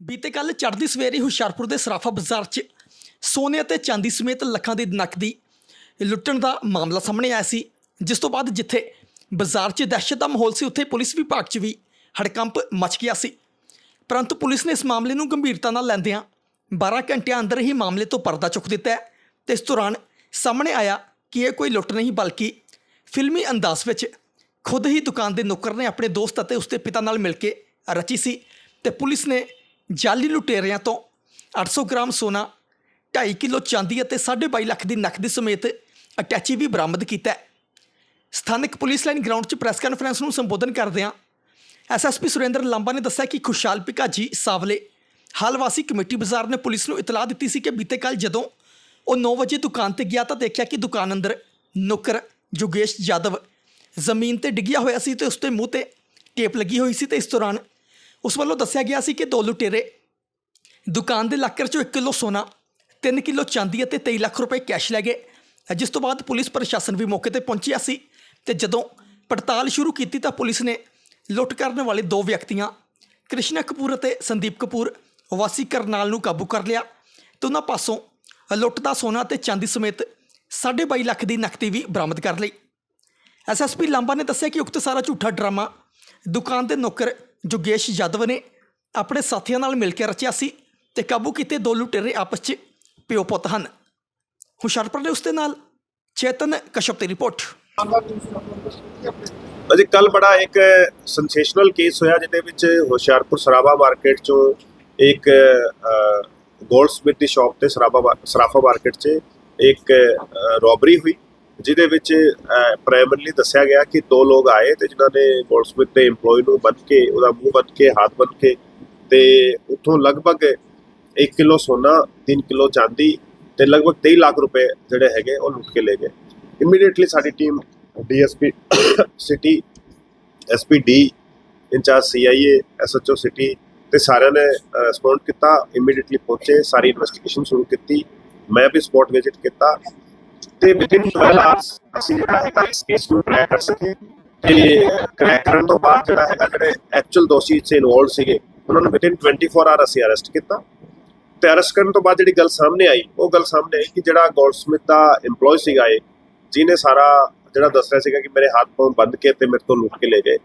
ਬੀਤੇ ਕੱਲ ਚੜ੍ਹਦੀ ਸਵੇਰੇ ਹੁਸ਼ਿਆਰਪੁਰ ਦੇ ਸਰਾਫਾ ਬਾਜ਼ਾਰ 'ਚ ਸੋਨੇ ਅਤੇ ਚਾਂਦੀ ਸਮੇਤ ਲੱਖਾਂ ਦੀ ਨਕਦੀ ਲੁੱਟਣ ਦਾ ਮਾਮਲਾ ਸਾਹਮਣੇ ਆਇਆ ਸੀ, ਜਿਸ ਤੋਂ ਬਾਅਦ ਜਿੱਥੇ ਬਾਜ਼ਾਰ 'ਚ ਦਹਿਸ਼ਤ ਦਾ ਮਾਹੌਲ ਸੀ, ਉੱਥੇ ਪੁਲਿਸ ਵਿਭਾਗ 'ਚ ਵੀ ਹੜਕੰਪ ਮਚ ਗਿਆ ਸੀ। ਪਰੰਤੂ ਪੁਲਿਸ ਨੇ ਇਸ ਮਾਮਲੇ ਨੂੰ ਗੰਭੀਰਤਾ ਨਾਲ ਲੈਂਦਿਆਂ 12 ਘੰਟਿਆਂ ਅੰਦਰ ਹੀ ਮਾਮਲੇ ਤੋਂ ਪਰਦਾ ਚੁੱਕ ਦਿੱਤਾ ਹੈ ਤੇ ਇਸ ਦੌਰਾਨ ਸਾਹਮਣੇ ਆਇਆ ਕਿ ਇਹ ਕੋਈ ਲੁੱਟ ਨਹੀਂ, ਬਲਕਿ ਫਿਲਮੀ ਅੰਦਾਜ਼ ਵਿੱਚ ਖੁਦ ਹੀ ਦੁਕਾਨ ਦੇ ਨੌਕਰ ਨੇ ਆਪਣੇ ਦੋਸਤ ਅਤੇ ਉਸਦੇ ਪਿਤਾ ਨਾਲ ਮਿਲ ਕੇ ਰਚੀ ਸੀ ਤੇ ਪੁਲਿਸ ਨੇ ਜਾਲੀ ਲੁਟੇਰਿਆਂ ਤੋਂ 800 ਗ੍ਰਾਮ ਸੋਨਾ 2.5 ਕਿਲੋ ਚਾਂਦੀ ਅਤੇ 22.5 ਲੱਖ ਦੀ ਨਕਦੀ ਸਮੇਤ ਅਟੈਚੀ ਵੀ ਬਰਾਮਦ ਕੀਤਾ ਹੈ। ਸਥਾਨਕ ਪੁਲਿਸ ਲਾਈਨ ਗਰਾਊਂਡ 'ਚ ਪ੍ਰੈਸ ਕਾਨਫਰੰਸ ਨੂੰ ਸੰਬੋਧਨ ਕਰਦਿਆਂ ਐਸਐਸਪੀ ਸੁਰਿੰਦਰ ਲਾਂਬਾ ਨੇ ਦੱਸਿਆ ਕਿ ਖੁਸ਼ਹਾਲ ਭਿਕਾਜੀ ਸਾਵਲੇ, ਹਾਲਵਾਸੀ ਕਮੇਟੀ ਬਾਜ਼ਾਰ ਨੇ ਪੁਲਿਸ ਨੂੰ ਇਤਲਾਹ ਦਿੱਤੀ ਸੀ ਕਿ ਬੀਤੇ ਕੱਲ ਜਦੋਂ ਉਹ 9 ਵਜੇ ਦੁਕਾਨ ਤੇ ਗਿਆ ਤਾਂ ਦੇਖਿਆ ਕਿ ਦੁਕਾਨ ਅੰਦਰ ਨੌਕਰ ਜੋਗੇਸ਼ ਯਾਦਵ ਜ਼ਮੀਨ ਤੇ ਡਿੱਗਿਆ ਹੋਇਆ ਸੀ ਤੇ ਉਸ ਦੇ ਮੂੰਹ ਤੇ ਟੇਪ ਲੱਗੀ ਹੋਈ ਸੀ ਤੇ ਇਸ ਦੌਰਾਨ ਉਸ ਵੱਲੋਂ ਦੱਸਿਆ ਗਿਆ ਸੀ ਕਿ ਦੋ ਲੁਟੇਰੇ ਦੁਕਾਨ ਦੇ ਲਾਕਰ ਚੋਂ 1 ਕਿਲੋ ਸੋਨਾ 3 ਕਿਲੋ ਚਾਂਦੀ ਅਤੇ 23 ਲੱਖ ਰੁਪਏ ਕੈਸ਼ ਲੈ ਗਏ। ਜਿਸ ਤੋਂ ਬਾਅਦ ਪੁਲਿਸ ਪ੍ਰਸ਼ਾਸਨ ਵੀ ਮੌਕੇ ਤੇ ਪਹੁੰਚਿਆ ਸੀ ਤੇ ਜਦੋਂ ਪੜਤਾਲ ਸ਼ੁਰੂ ਕੀਤੀ ਤਾਂ ਪੁਲਿਸ ਨੇ ਲੁੱਟ ਕਰਨ ਵਾਲੇ ਦੋ ਵਿਅਕਤੀਆਂ, ਕ੍ਰਿਸ਼ਨਾ ਕਪੂਰ ਅਤੇ ਸੰਦੀਪ ਕਪੂਰ, ਵਾਸੀ ਕਰਨਾਲ ਨੂੰ ਕਾਬੂ ਕਰ ਲਿਆ ਤੇ ਉਹਨਾਂ ਪਾਸੋਂ ਲੁੱਟ ਦਾ ਸੋਨਾ ਤੇ ਚਾਂਦੀ ਸਮੇਤ 22.5 ਲੱਖ ਦੀ ਨਕਦੀ ਵੀ ਬਰਾਮਦ ਕਰ ਲਈ। ਐਸਐਸਪੀ ਲਾਂਬਾ ਨੇ ਦੱਸਿਆ ਕਿ ਉਕਤ ਸਾਰਾ ਝੂਠਾ ਡਰਾਮਾ ਦੁਕਾਨ ਦੇ ਨੌਕਰ ਜੋਗੇਸ਼ ਯਾਦਵ ਨੇ ਆਪਣੇ ਸਾਥੀਆਂ ਨਾਲ ਮਿਲ ਕੇ ਰਚਿਆ ਸੀ ਤੇ ਕਾਬੂ ਕੀਤੇ ਦੋ ਲੁਟੇਰੇ ਆਪਸ 'ਚ ਪਿਓ ਪੁੱਤ ਹਨ। ਹੁਸ਼ਿਆਰਪੁਰ ਦੇ ਉਸਦੇ ਨਾਲ ਚੇਤਨ ਕਸ਼ਪ ਦੀ ਰਿਪੋਰਟ। ਅਜੇ ਕੱਲ ਬੜਾ ਇੱਕ ਸੈਂਸੇਸ਼ਨਲ ਕੇਸ ਹੋਇਆ ਜਿਹਦੇ ਵਿੱਚ ਹੁਸ਼ਿਆਰਪੁਰ ਸਰਾਭਾ ਮਾਰਕੀਟ ਚੋਂ ਇੱਕ ਗੋਲਡਸਮਿਥ ਦੀ ਸ਼ਾਪ ਤੇ ਸਰਾਭਾ ਸਰਾਫਾ ਮਾਰਕੀਟ 'ਚ ਇੱਕ ਰੋਬਰੀ ਹੋਈ। ਜਿਹਦੇ ਵਿੱਚ ਪ੍ਰਾਇਮਰੀਲੀ ਦੱਸਿਆ ਗਿਆ ਕਿ ਦੋ ਲੋਕ ਆਏ ਤੇ ਜਿਨ੍ਹਾਂ ਨੇ ਗੋਲਡਸਮਿਥ ਦੇ EMPLOYE ਨੂੰ ਬੰਦ ਕੇ, ਉਹਦਾ ਮੂੰਹ ਬੰਦ ਕੇ, ਹੱਥ ਬੰਦ ਕੇ ਤੇ ਉੱਥੋਂ ਲਗਭਗ 1 ਕਿਲੋ ਸੋਨਾ 3 ਕਿਲੋ ਚਾਂਦੀ ਤੇ ਲਗਭਗ 23 ਲੱਖ ਰੁਪਏ ਜਿਹੜੇ ਹੈਗੇ ਉਹ ਲੁੱਟ ਕੇ ਲੈ ਗਏ। ਇਮੀਡੀਏਟਲੀ ਸਾਡੀ team DSP city SP D incharge CIA SHO city ਤੇ ਸਾਰਿਆਂ ਨੇ ਰਿਸਪੌਂਡ ਕੀਤਾ। ਇਮੀਡੀਏਟਲੀ ਪਹੁੰਚੇ, ਸਾਰੀ ਇਨਵੈਸਟੀਗੇਸ਼ਨ ਸ਼ੁਰੂ ਕੀਤੀ। ਮੈਂ ਵੀ ਸਪੌਟ ਵਿਜ਼ਿਟ ਕੀਤਾ। ਤੇ ਵਿਦਿਨ 12 ਆਵਰਸ ਅਸੀਂ ਜਿਹੜਾ ਹੈਗਾ ਇਸ ਕੇਸ ਨੂੰ ਕ੍ਰੈਕ ਕਰ ਸਕੇ ਤੇ ਕ੍ਰੈਕ ਕਰਨ ਤੋਂ ਬਾਅਦ ਜਿਹੜਾ ਹੈਗਾ ਜਿਹੜੇ ਐਕਚੁਅਲ ਦੋਸ਼ੀ ਇਸ ਇਨਵੋਲਡ ਸੀਗੇ, ਉਹਨਾਂ ਨੂੰ ਵਿਦਿਨ 24 ਆਵਰ ਅਸੀਂ ਅਰੈਸਟ ਕੀਤਾ। ਤੇ ਅਰੈਸਟ ਕਰਨ ਤੋਂ ਬਾਅਦ ਜਿਹੜੀ ਗੱਲ ਸਾਹਮਣੇ ਆਈ, ਉਹ ਗੱਲ ਸਾਹਮਣੇ ਆਈ ਕਿ ਜਿਹੜਾ ਗੋਲਡਸਮਿਥ ਦਾ EMPLOYE ਸੀਗਾ ਇਹ, ਜਿਹਨੇ ਸਾਰਾ ਜਿਹੜਾ ਦੱਸ ਰਿਹਾ ਸੀਗਾ ਕਿ ਮੇਰੇ ਹੱਥ ਪਾਉਂ ਬੰਦ ਕੇ ਤੇ ਮੇਰੇ ਤੋਂ ਲੁੱਟ ਕੇ ਲੈ ਗਏ,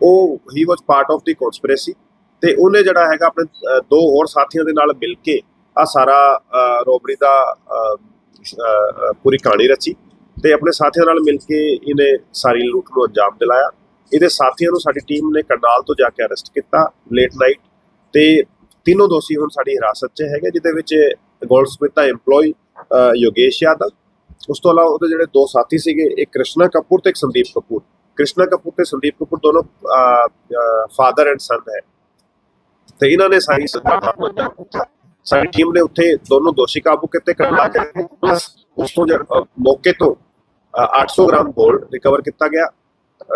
ਉਹ ਹੀ was part of the conspiracy ਤੇ ਉਹਨੇ ਜਿਹੜਾ ਹੈਗਾ ਆਪਣੇ ਦੋ ਹੋਰ ਸਾਥੀਆਂ ਦੇ ਨਾਲ ਮਿਲ ਕੇ ਆ ਸਾਰਾ ਰੋਬਰੀ ਦਾ ਪੂਰੀ ਕਹਾਣੀ ਰਚੀ ਤੇ ਆਪਣੇ ਸਾਥੀਆਂ ਨਾਲ ਮਿਲ ਕੇ ਇਹਨੇ ਸਾਰੀ ਲੁੱਟ ਨੂੰ ਅੰਜਾਮ ਦਿਲਾਇਆ। ਇਹਦੇ ਸਾਥੀਆਂ ਨੂੰ ਸਾਡੀ ਟੀਮ ਨੇ ਕਰਨਾਲ ਤੋਂ ਜਾ ਕੇ ਅਰੈਸਟ ਕੀਤਾ ਲੇਟ ਨਾਈਟ ਤੇ ਤਿੰਨੋਂ ਦੋਸ਼ੀ ਹੁਣ ਸਾਡੀ ਹਿਰਾਸਤ 'ਚ ਹੈਗੇ, ਜਿਹਦੇ ਵਿੱਚ ਗੋਲਡਸਮਿਥ ਦਾ EMPLOYE ਯੋਗੇਸ਼ ਯਾਦਵ। ਉਸ ਤੋਂ ਇਲਾਵਾ ਉਹਦੇ ਜਿਹੜੇ ਦੋ ਸਾਥੀ ਸੀਗੇ ਇੱਕ ਕ੍ਰਿਸ਼ਨਾ ਕਪੂਰ ਤੇ ਇੱਕ ਸੰਦੀਪ ਕਪੂਰ। ਕ੍ਰਿਸ਼ਨਾ ਕਪੂਰ ਤੇ ਸੰਦੀਪ ਕਪੂਰ ਦੋਨੋਂ ਫਾਦਰ ਐਂਡ ਸਨ ਹੈ। ਤੇ ਇਹਨਾਂ ਨੇ ਸਾਰੀ ਸੱਤਾ ਸਾਡੀ ਟੀਮ ਨੇ ਉੱਥੇ ਦੋਨੋਂ ਦੋਸ਼ੀ ਕਾਬੂ ਕੀਤੇ ਕਰਨਾ ਪਲੱਸ ਉਸ ਤੋਂ ਮੌਕੇ ਤੋਂ ਅਹ, 800 ਗ੍ਰਾਮ 골ਡ ਰਿਕਵਰ ਕੀਤਾ ਗਿਆ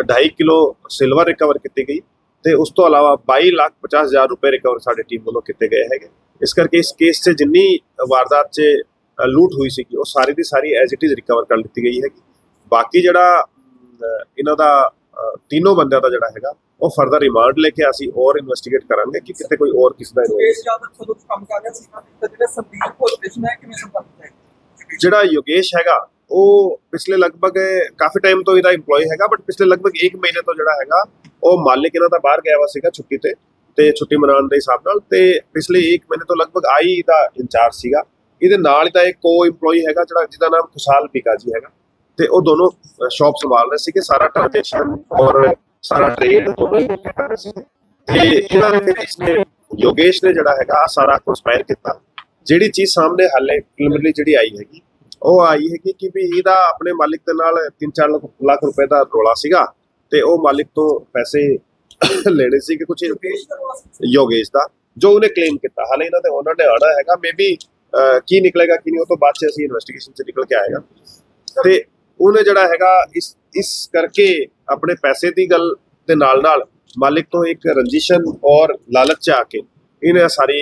2.5 ਕਿਲੋ ਸਿਲਵਰ ਰਿਕਵਰ ਕੀਤੀ ਗਈ ਤੇ ਉਸ ਤੋਂ ਇਲਾਵਾ 22 ਲੱਖ 50 ਹਜ਼ਾਰ ਰੁਪਏ ਰਿਕਵਰ ਸਾਡੀ ਟੀਮ ਵੱਲੋਂ ਕੀਤੇ ਗਏ ਹੈਗੇ। ਇਸ ਕਰਕੇ ਇਸ ਕੇਸ 'ਚ ਜਿੰਨੀ ਵਾਰਦਾਤ 'ਚ ਲੂਟ ਹੋਈ ਸੀ ਉਹ ਸਾਰੀ ਦੀ ਸਾਰੀ ਐਜ਼ ਇਟ ਇਜ਼ ਰਿਕਵਰ ਕਰ ਲਿੱਤੀ ਗਈ ਹੈਗੀ। ਬਾਕੀ ਜਿਹੜਾ ਇਹਨਾਂ ਦਾ ਤਿੰਨੋਂ ਬੰਦਿਆਂ ਦਾ ਜਿਹੜਾ ਹੈਗਾ ਉਹ ਫਰਦਰ ਰਿਮਾਂਡ ਲੈ ਕੇ ਅਸੀਂ ਹੋਰ ਇਨਵੈਸਟੀਗੇਟ ਕਰਾਂਗੇ ਕਿ ਕਿਤੇ ਕੋਈ ਹੋਰ ਕਿਸੇ ਦਾ involvement ਮੁਕੇਸ਼ ਯਾਦਵ ਜਦੋਂ ਕੰਮ ਕਰ ਰਿਹਾ ਸੀ ਤੇ ਜਿਹੜੇ ਸੰਦੀਪ ਕੋਲ ਕ੍ਰਿਸ਼ਨ ਹੈ ਕਿਵੇਂ ਸੰਪਰਕ ਹੈ ਜਿਹੜਾ ਯੋਗੇਸ਼ ਹੈਗਾ ਉਹ ਪਿਛਲੇ ਲਗਭਗ ਕਾਫੀ ਟਾਈਮ ਤੋਂ ਇਹਦਾ EMPLOYE ਹੈਗਾ ਬਟ ਪਿਛਲੇ ਲਗਭਗ 1 ਮਹੀਨੇ ਤੋਂ ਜਿਹੜਾ ਹੈਗਾ ਉਹ ਮਾਲਿਕ ਇਹਨਾਂ ਦਾ ਬਾਹਰ ਗਿਆ ਵਾ ਸੀਗਾ ਛੁੱਟੀ ਤੇ ਤੇ ਛੁੱਟੀ ਮਨਾਉਣ ਦੇ ਹਿਸਾਬ ਨਾਲ ਤੇ ਪਿਛਲੇ 1 ਮਹੀਨੇ ਤੋਂ ਲਗਭਗ ਆਈ ਦਾ ਇੰਚਾਰਜ ਸੀਗਾ ਇਹਦੇ ਨਾਲ ਦਾ ਇੱਕ ਕੋ EMPLOYE ਹੈਗਾ ਜਿਹੜਾ ਜਿਹਦਾ ਨਾਮ ਖੁਸ਼ਹਾਲ ਪੀਕਾ ਜੀ ਹੈਗਾ ਤੇ ਉਹ ਦੋਨੋਂ ਸ਼ਾਪ ਸੰਭਾਲ ਰਹੇ ਸੀਗੇ, ਸਾਰਾ ਟ੍ਰਾਂਜੈਕਸ਼ਨ ਔਰ ਸਾਰਾ ਟ੍ਰੇਡ ਦੋਨੋਂ ਹੀ ਕਰ ਰਹੇ ਸੀਗੇ ਤੇ ਇਹਨਾਂ ਨੇ ਫਿਰ ਇਸਨੇ ਯੋਗੇਸ਼ ਨੇ ਜਿਹੜਾ ਹੈਗਾ ਸਾਰਾ ਕੰਸਪਾਇਰ ਕੀਤਾ। ਜਿਹੜੀ ਚੀਜ਼ ਸਾਹਮਣੇ ਹਾਲੇ ਪ੍ਰੀਲਿਮਿਨਰੀ ਜਿਹੜੀ ਆਈ ਹੈਗੀ, ਉਹ ਆਈ ਹੈਗੀ ਕਿ ਵੀ ਇਹਦਾ ਆਪਣੇ ਮਾਲਿਕ ਦੇ ਨਾਲ 3-4 ਲੱਖ ਰੁਪਏ ਦਾ ਰੋਲਾ ਸੀਗਾ ਤੇ ਉਹ ਮਾਲਿਕ ਤੋਂ ਪੈਸੇ ਲੈਣੇ ਸੀ ਕਿ ਕੁਝ ਯੋਗੇਸ਼ ਦਾ, ਜੋ ਉਹਨੇ ਕਲੇਮ ਕੀਤਾ। ਹਾਲੇ ਇਹਨਾਂ ਦੇ ਉਹਨਾਂ ਨੇ ਆਣਾ ਹੈਗਾ ਮੇਬੀ ਕੀ ਨਿਕਲੇਗਾ, ਕੀ ਨਹੀਂ, ਉਹ ਤੋਂ ਬਾਅਦ ਚ ਅਸੀਂ ਇਨਵੈਸਟੀਗੇਸ਼ਨ ਚ ਨਿਕਲ ਕੇ ਆਏਗਾ। ਤੇ ਉਹਨੇ ਜਿਹੜਾ ਹੈਗਾ ਇਸ ਇਸ ਕਰਕੇ ਆਪਣੇ ਪੈਸੇ ਦੀ ਗੱਲ ਦੇ ਨਾਲ ਨਾਲ ਮਾਲਿਕ ਤੋਂ ਇੱਕ ਰੰਜਿਸ਼ਨ ਔਰ ਲਾਲਚ ਚ ਆ ਕੇ ਇਹਨੇ ਸਾਰੀ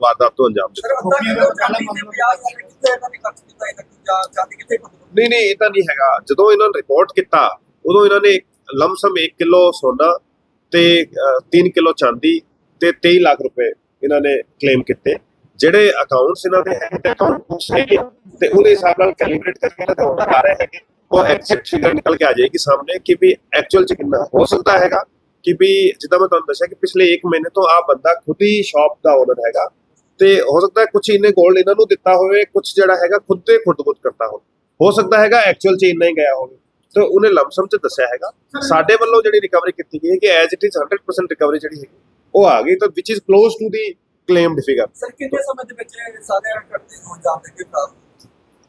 ਵਾਰਦਾਤ ਤੋਂ ਅੰਜਾਮ ਦਿੱਤਾ। ਸਰ ਅੱਧਾ ਕਿਲੋ ਚਾਂਦੀ ਤੇ 50 ਲੱਖ ਕਿੱਥੇ ਇਹਦਾ ਨਹੀਂ ਖਰਚ ਕੀਤਾ ਇਹਦਾ ਜਾਂ ਚਾਂਦੀ ਕਿੱਥੇ ਖਤਮ ਨਹੀਂ ਨਹੀਂ ਇਹ ਤਾਂ ਨਹੀਂ ਹੈਗਾ। ਜਦੋਂ ਇਹਨਾਂ ਨੇ ਰਿਪੋਰਟ ਕੀਤਾ ਉਦੋਂ ਇਹਨਾਂ ਨੇ ਲਮਸਮ 1 ਕਿਲੋ ਸੋਨਾ ਤੇ 3 ਕਿਲੋ ਚਾਂਦੀ ਤੇ 23 ਲੱਖ ਰੁਪਏ ਇਹਨਾਂ ਨੇ ਕਲੇਮ ਕੀਤੇ। ਜਿਹੜੇ ਅਕਾਊਂਟਸ ਇਹਨਾਂ ਦੇ ਹੈਗੇ ਤੇ ਅਕਾਊਂਟ ਬੁੱਕਸ ਤੇ ਉਹਦੇ ਹਿਸਾਬ ਨਾਲ ਕੈਲੀਬ੍ਰੇਟ ਕਰਕੇ ਇਹਨਾਂ ਦੇ ਆਰਡਰ ਆ ਰਹੇ ਹੈਗੇ। ਉਹ ਐਗਜ਼ੈਕਟ ਫਿਗਰ ਨਿਕਲ ਕੇ ਆ ਜਾਏਗੀ ਸਾਹਮਣੇ ਕਿ ਵੀ ਐਕਚੁਅਲ ਚ ਕਿੰਨਾ ਹੋ ਸਕਦਾ ਹੈਗਾ, ਕਿ ਵੀ ਜਿੱਦਾਂ ਮੈਂ ਤੁਹਾਨੂੰ ਦੱਸਿਆ ਕਿ ਪਿਛਲੇ 1 ਮਹੀਨੇ ਤੋਂ ਆ ਬੰਦਾ ਖੁਦ ਹੀ ਸ਼ਾਪ ਦਾ ਓਨਰ ਹੈਗਾ। ਤੇ ਹੋ ਸਕਦਾ ਕੁਝ ਇਹਨੇ 골ਡ ਇਹਨਾਂ ਨੂੰ ਦਿੱਤਾ ਹੋਵੇ ਕੁਝ ਜਿਹੜਾ ਹੈਗਾ ਖੁਦ ਤੇ ਖੁਦਬੁੱਧ ਕਰਤਾ ਹੋਵੇ। ਹੋ ਸਕਦਾ ਹੈਗਾ ਐਕਚੁਅਲ ਚ ਇੰਨਾ ਹੀ ਗਿਆ ਹੋਵੇ। ਤੇ ਉਹਨੇ ਲਮਸਮ ਚ ਦੱਸਿਆ ਹੈਗਾ, ਸਾਡੇ ਵੱਲੋਂ ਜਿਹੜੀ ਰਿਕਵਰੀ ਕੀਤੀ ਗਈ ਹੈ ਕਿ ਐਜ਼ ਇਟ ਇਜ਼ 100% ਰਿਕਵਰੀ ਜਿਹੜੀ ਹੈਗੀ, ਉਹ ਆ ਗਈ ਤਾਂ which is close to the claimed figure sir ਕਿੰਨੇ ਸਮੇਂ ਦੇ ਵਿੱਚ ਸਾਰੇ ਘਟਦੇ ਹੋ ਜਾਂਦੇ ਕਿ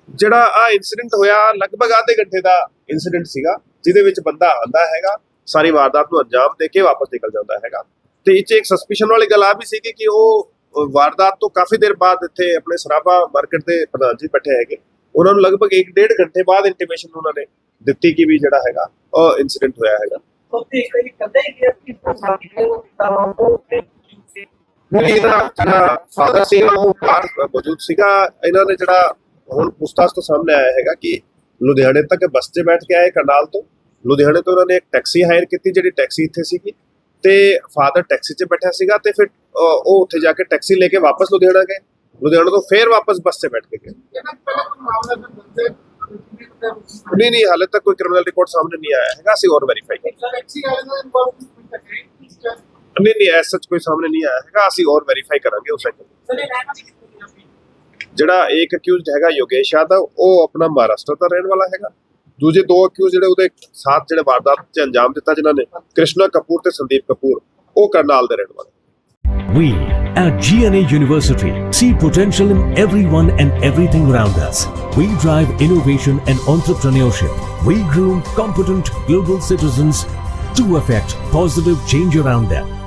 ਜਿਹੜਾ ਆ ਇਨਸੀਡੈਂਟ ਹੋਇਆ ਲਗਭਗ ਆਧੇ ਘੰਟੇ ਦਾ ਇਨਸੀਡੈਂਟ ਸੀਗਾ ਜਿਹਦੇ ਵਿੱਚ ਬੰਦਾ ਆਂਦਾ ਹੈਗਾ ਸਾਰੀ ਵਾਰਦਾਤ ਨੂੰ ਅੰਜਾਮ ਦੇ ਕੇ ਵਾਪਸ ਨਿਕਲ ਜਾਂਦਾ ਹੈਗਾ। ਤੇ ਇਹ ਇੱਕ ਸਸਪੀਸ਼ਨ ਵਾਲੀ ਗੱਲ ਆ ਵੀ ਸੀ ਕਿ ਉਹ ਵਾਰਦਾਤ ਤੋਂ ਕਾਫੀ ਦੇਰ ਬਾਅਦ ਇੱਥੇ ਆਪਣੇ ਸਰਾਬਾ ਮਾਰਕੀਟ ਦੇ ਪ੍ਰਧਾਨ ਜੀ ਬੈਠੇ ਹੈਗੇ। ਉਹਨਾਂ ਨੂੰ ਲਗਭਗ 1.5 ਘੰਟੇ ਬਾਅਦ ਇੰਟੀਮੇਸ਼ਨ ਉਹਨਾਂ ਨੇ ਦਿੱਤੀ ਕਿ ਵੀ ਜਿਹੜਾ ਹੈਗਾ ਉਹ ਇਨਸੀਡੈਂਟ ਹੋਇਆ ਹੈਗਾ। ਉਹ ਤੇ ਇੱਕ ਕਦੇ ਕਿ ਅਸੀਂ ਤਾਂ ਸਾਥੀ ਨੂੰ ਤਾਂ ਉਹ ਨਹੀਂ, ਇਹਦਾ ਜਿਹੜਾ ਫਾਦਰ ਸੀ ਉਹ ਬਾਹਰ ਮੌਜੂਦ ਸੀਗਾ। ਇਹਨਾਂ ਨੇ ਜਿਹੜਾ ਹੁਣ ਪੁਸਤਾਸ ਤੋਂ ਸਾਹਮਣੇ ਆਇਆ ਹੈਗਾ ਕਿ ਲੁਧਿਆਣੇ ਤੱਕ ਬੱਸ 'ਤੇ ਬੈਠ ਕੇ ਆਏ ਕਰਨਾਲ ਤੋਂ। ਲੁਧਿਆਣੇ ਤੋਂ ਉਹਨਾਂ ਨੇ ਇੱਕ ਟੈਕਸੀ ਹਾਇਰ ਕੀਤੀ, ਜਿਹੜੀ ਟੈਕਸੀ ਇੱਥੇ ਸੀਗੀ। ਤੇ ਫਾਦਰ ਟੈਕਸੀ 'ਚ ਬੈਠਾ ਸੀਗਾ ਤੇ ਫਿਰ ਉਹ ਉੱਥੇ ਜਾ ਕੇ ਟੈਕਸੀ ਲੈ ਕੇ ਵਾਪਸ ਲੁਧਿਆਣਾ ਗਏ। ਲੁਧਿਆਣਾ ਤੋਂ ਫੇਰ ਵਾਪਸ ਬੱਸ 'ਤੇ ਬੈਠ ਕੇ ਗਏ। ਨਹੀਂ ਨਹੀਂ, ਹਾਲੇ ਤੱਕ ਕੋਈ ਕ੍ਰਿਮੀਨਲ ਰਿਪੋਰਟ ਸਾਹਮਣੇ ਨਹੀਂ ਆਇਆ ਹੈਗਾ। ਅਸੀਂ ਹੋਰ ਵੈਰੀਫਾਈ ਨਹੀਂ ਨਹੀਂ ਐਸ ਸੱਚ ਕੋਈ ਸਾਹਮਣੇ ਨਹੀਂ ਆਇਆ ਹੈਗਾ ਅਸੀਂ ਹੋਰ ਵੈਰੀਫਾਈ ਕਰਾਂਗੇ ਉਸ ਸਾਈਡ ਜਿਹੜਾ ਇੱਕ ਅਕਿਊਜ਼ਡ ਹੈਗਾ ਯੋਗੇਸ਼ ਯਾਦਵ ਉਹ ਆਪਣਾ ਮਹਾਰਾਸ਼ਟਰ ਦਾ ਰਹਿਣ ਵਾਲਾ ਹੈਗਾ ਦੂਜੇ ਦੋ ਅਕਿਊਜ਼ ਜਿਹੜੇ ਉਹਦੇ ਸਾਥ ਜਿਹੜੇ ਵਾਰਦਾਤ 'ਚ ਅੰਜਾਮ ਦਿੱਤਾ ਜਿਨ੍ਹਾਂ ਨੇ ਕ੍ਰਿਸ਼ਨਾ ਕਪੂਰ ਤੇ ਸੰਦੀਪ ਕਪੂਰ ਉਹ ਕਰਨਾਲ ਦੇ ਰਹਿਣ ਵਾਲੇ We at GNA University see potential in everyone and everything around us. We drive innovation and entrepreneurship. We groom competent global citizens to affect positive change around them.